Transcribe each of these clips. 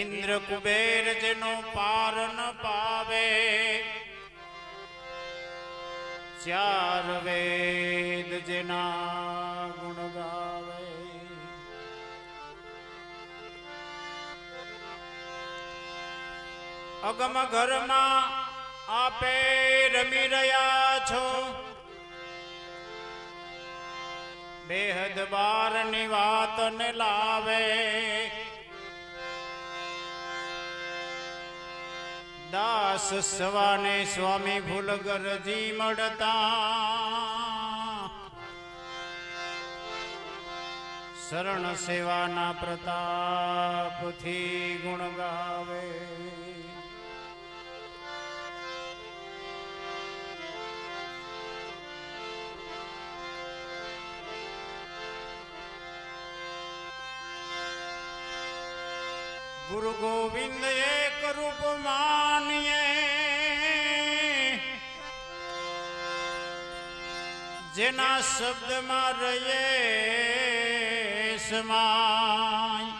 ઇન્દ્ર કુબેર જેનો પાર ન પાવે. ચાર વેદ જેના ગુણ ગાવે. અગમ ઘરમાં આપે રમી રહ્યા છો. બેહદ બારની વાત ને લાવે. દાસ સવાને સ્વામી ભૂલગરજી મળતા. શરણ સેવાના પ્રતાપથી ગુણ ગાવે ગુરુ ગોવિંદ એક રૂપ માનીએ. જેના શબ્દમાં રહીએ સમાય.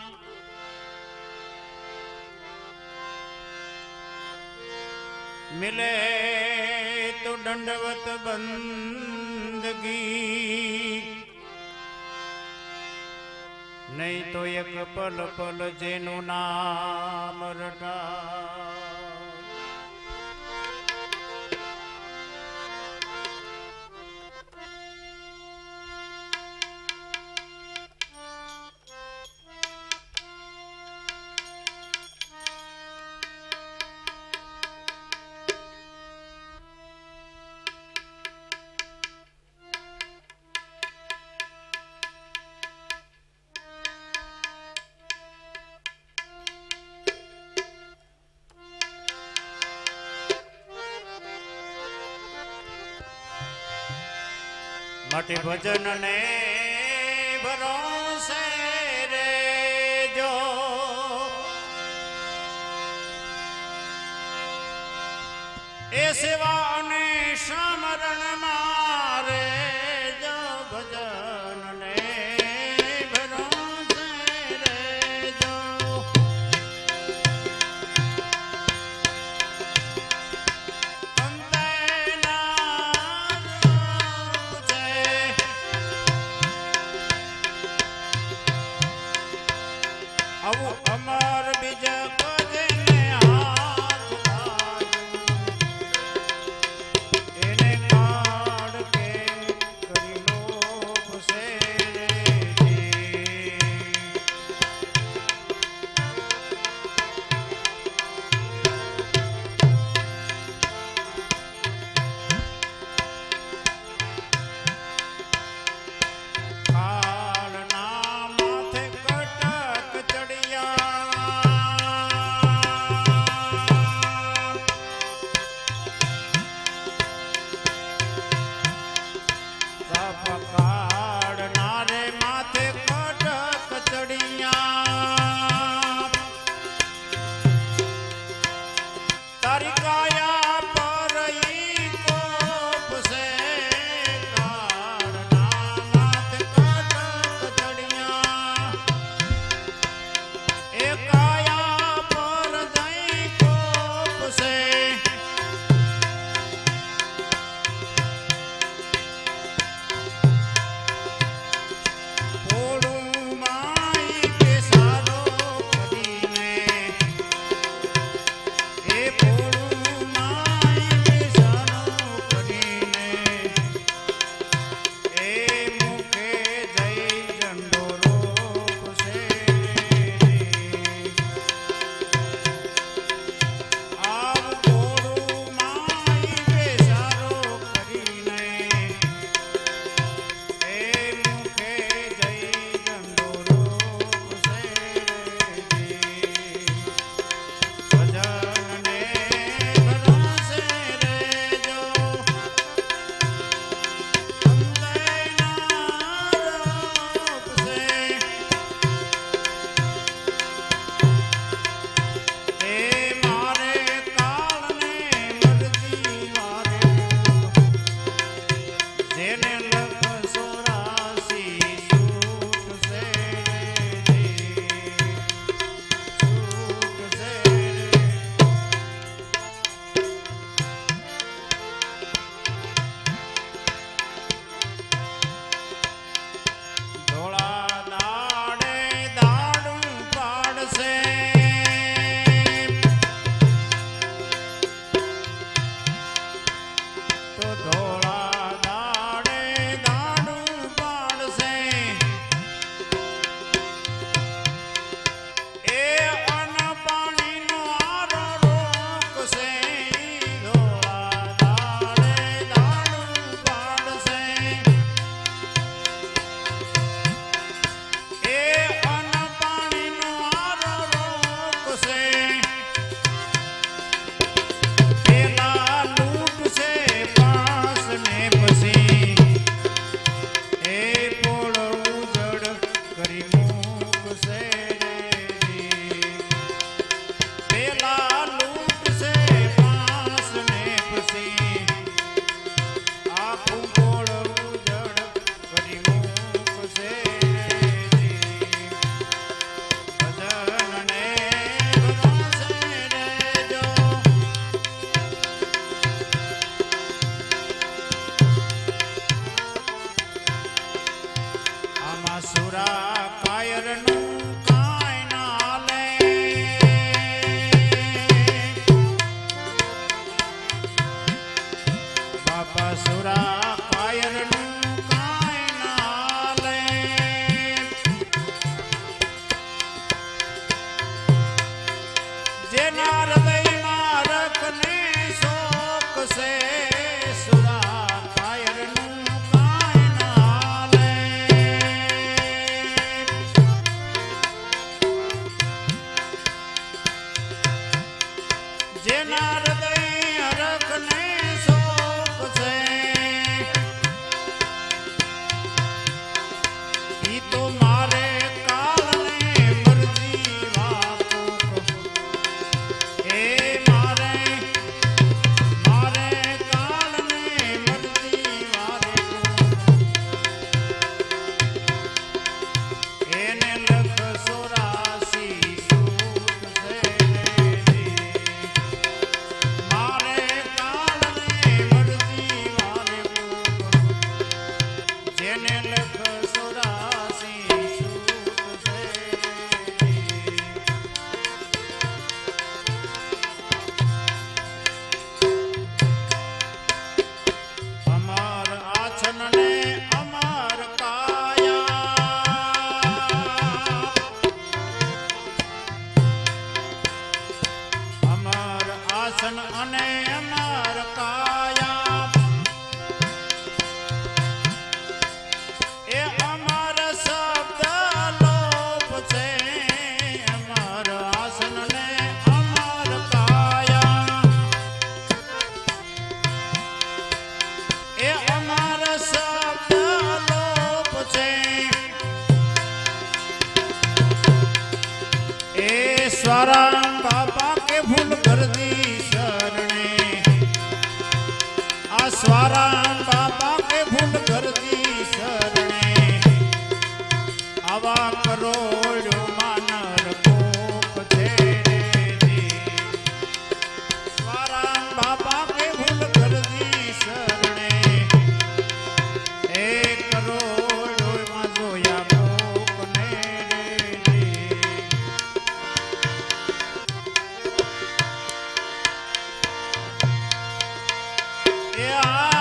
મિલે તો દંડવત બંદગી. નહીં તો એક પલ પલ જેનું નામ રટા માટે ભજન ને ભરોસે રે જો એ સેવા અને સમરણ એને લખ ફૂલ ભરતી શરણે. આ સ્વારામ બાપા કે ફૂલ શરણે. આવા કરોડો એ આ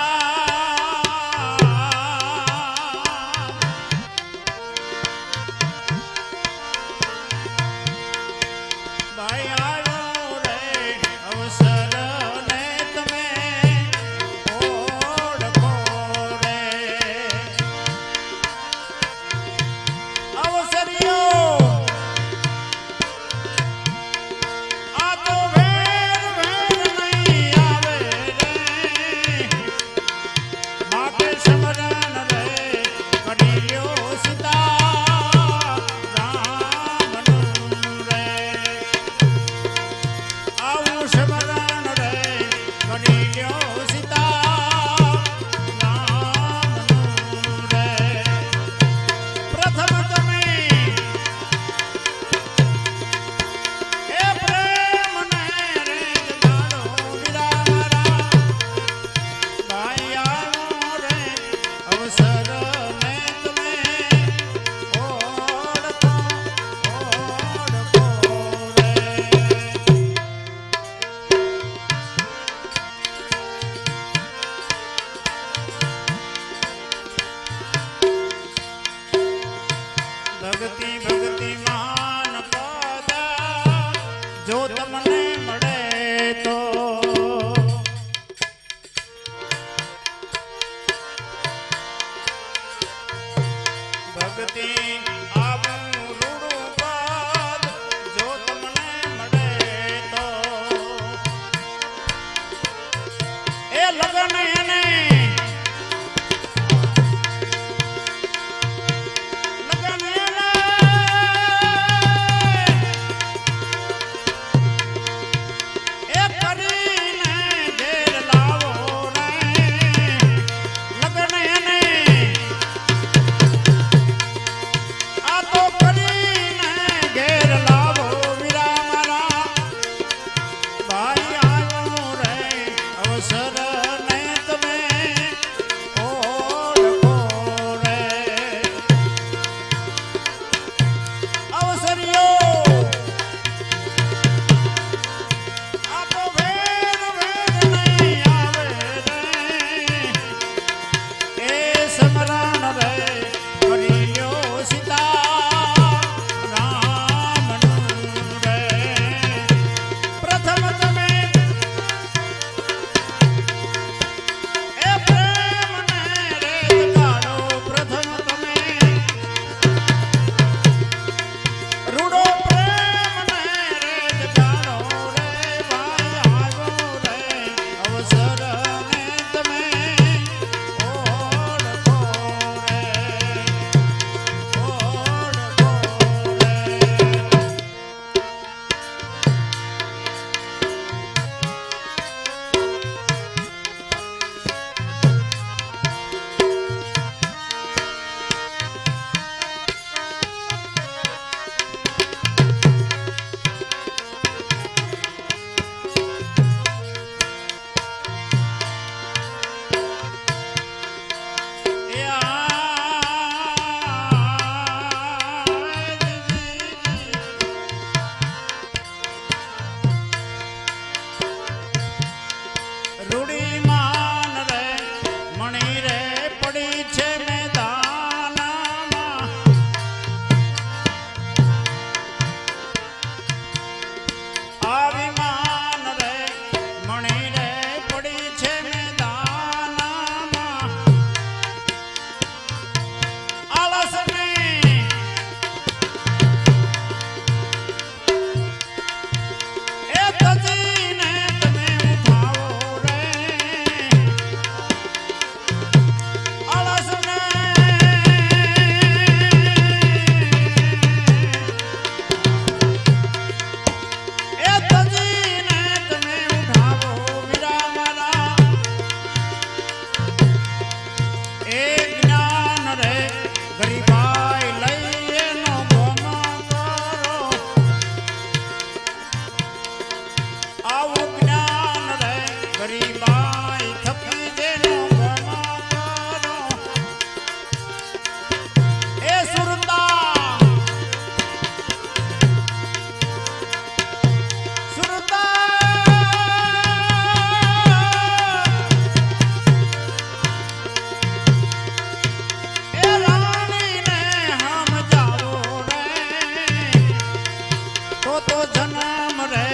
થતો જન્મ રે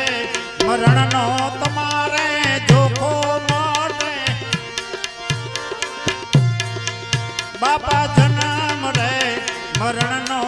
મરણનો તમારે જોખો માટે. બાપા જન્મ રે મરણનો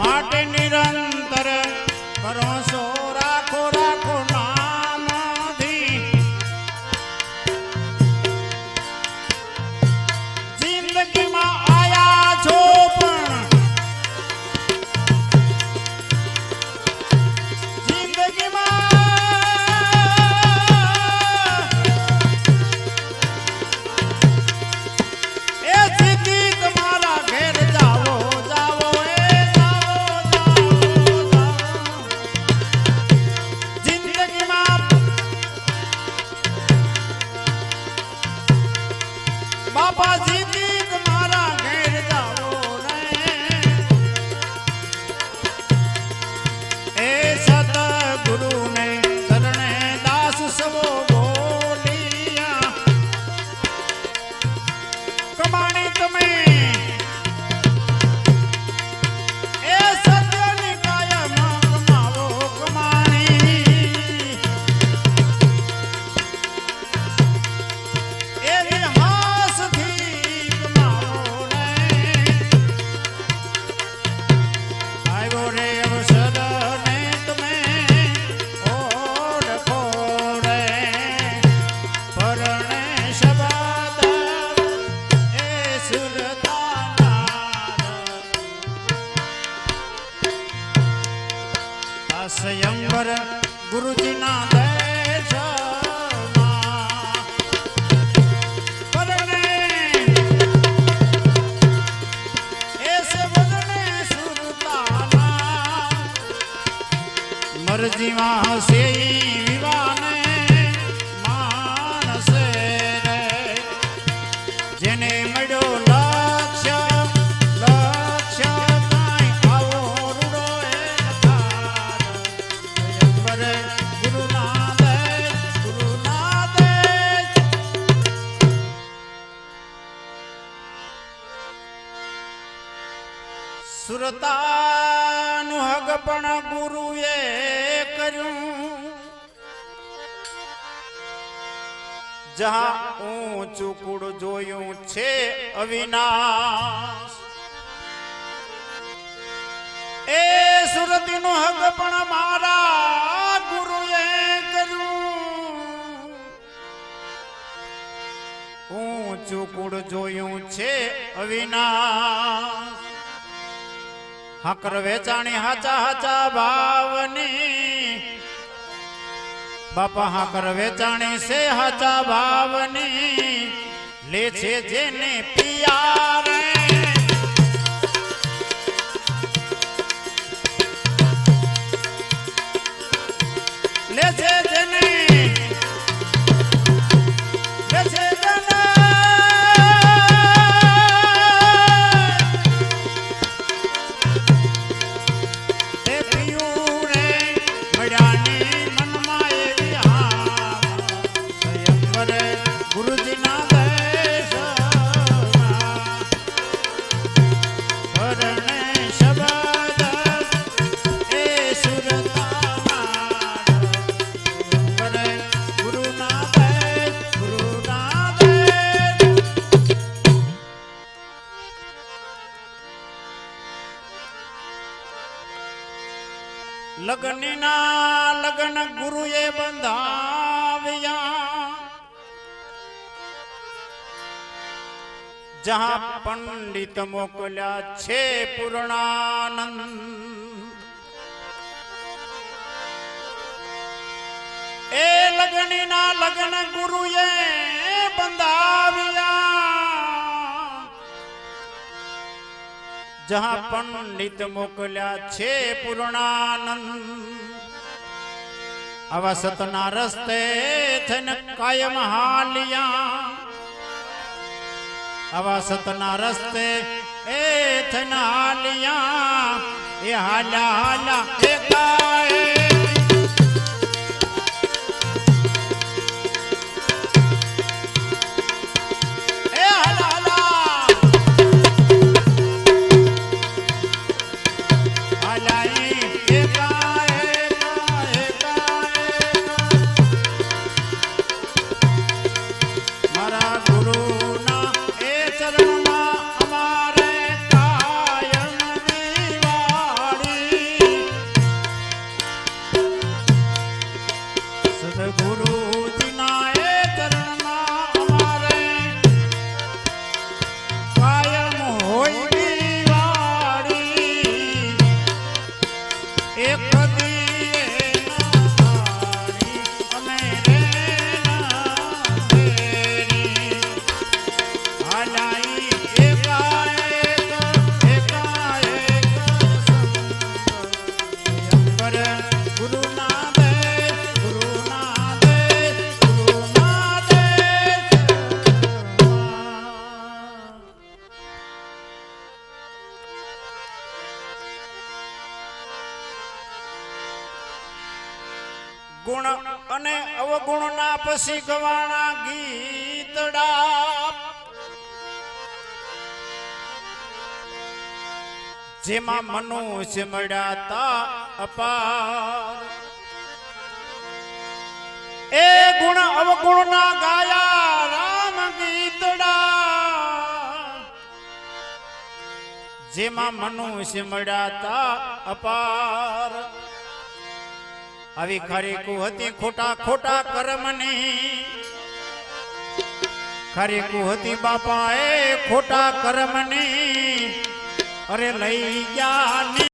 માટે નિરંતર ભરોસો રાખો સ્વયંવર ગુરુજીના મરજીમાં હશે સુરતાનું હગ પણ ગુરુએ કર્યું. જહા ઊંચું કુળ જોયું છે અવિનાશ. એ સુરતીનું હગ પણ મારા ગુરુએ કર્યું. ઊંચું કુળ જોયું છે અવિનાશ. હાકર વેચાણી હાચા હાચા ભાવની. બાપા હાકર વેચાણી છે હાચા ભાવની. લે છે જેને પિયારે. લગ્નના લગ્ન ગુરુએ બંધાવ્યા. જહા પંડિત મોકલ્યા છે પૂર્ણાનંદ. એ લગ્નના લગ્ન ગુરુએ બંધાવ્યા. જહા પંડિત મોકલ્યા છે પૂર્ણાનંદ. આવા સતના રસ્તે થઈને કાયમ હાલિયા. આવા સતના રસ્તે એ થઈને હાલિયા. એ હાલ્યા હાલ્યા, એ એ ગુણ અને અવગુણના પછી ગવાણા ગીતડા જેમાં મનુષ્ય મળ્યા તા અપાર. એ ગુણ અવગુણના ગાયા રામ ગીતડા જેમાં મનુષ્ય મળ્યા તા અપાર. આવી ખરીકુ હતી ખોટા ખોટા કર્મની. ખરીકુ હતી બાપા એ ખોટા કર્મની. અરે લઈ ગયા